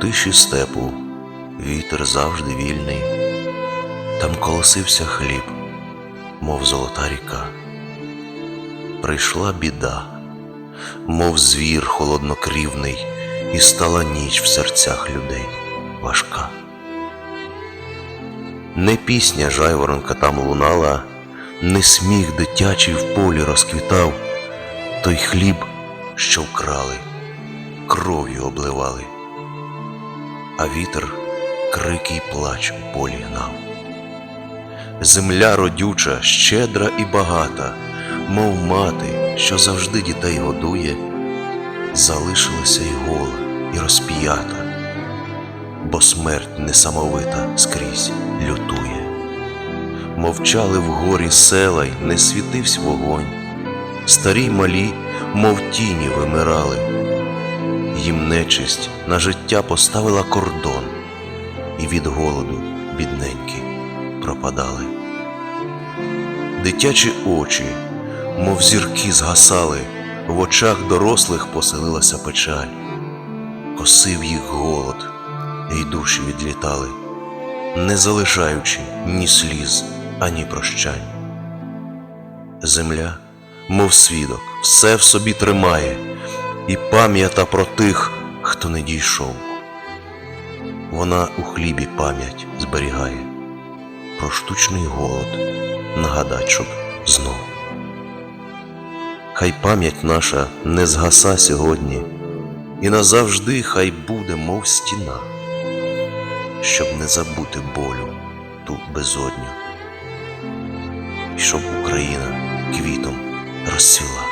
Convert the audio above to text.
тиші степу вітер завжди вільний, там колосився хліб, мов золота ріка. Прийшла біда, мов звір холоднокрівний, і стала ніч в серцях людей важка. Не пісня жайворонка там лунала, не сміх дитячий в полі розквітав, той хліб, що вкрали, кров'ю обливали, а вітер крики й плач у полі гнав. Земля родюча, щедра і багата, мов мати, що завжди дітей годує, залишилася й гола, і розп'ята, бо смерть несамовита скрізь лютує. Мовчали в горі села й не світився вогонь, старі й малі, мов тіні вимирали, їм нечисть на життя поставила кордон, і від голоду бідненькі пропадали. Дитячі очі, мов зірки згасали, в очах дорослих поселилася печаль, косив їх голод, і душі відлітали, не залишаючи ні сліз, ані прощань. Земля, мов свідок, все в собі тримає, і пам'ята про тих, хто не дійшов. Вона у хлібі пам'ять зберігає, про штучний голод нагадать, щоб знов. Хай пам'ять наша не згаса сьогодні, і назавжди хай буде, мов стіна, щоб не забути болю ту безодню, і щоб Україна квітом розцвіла.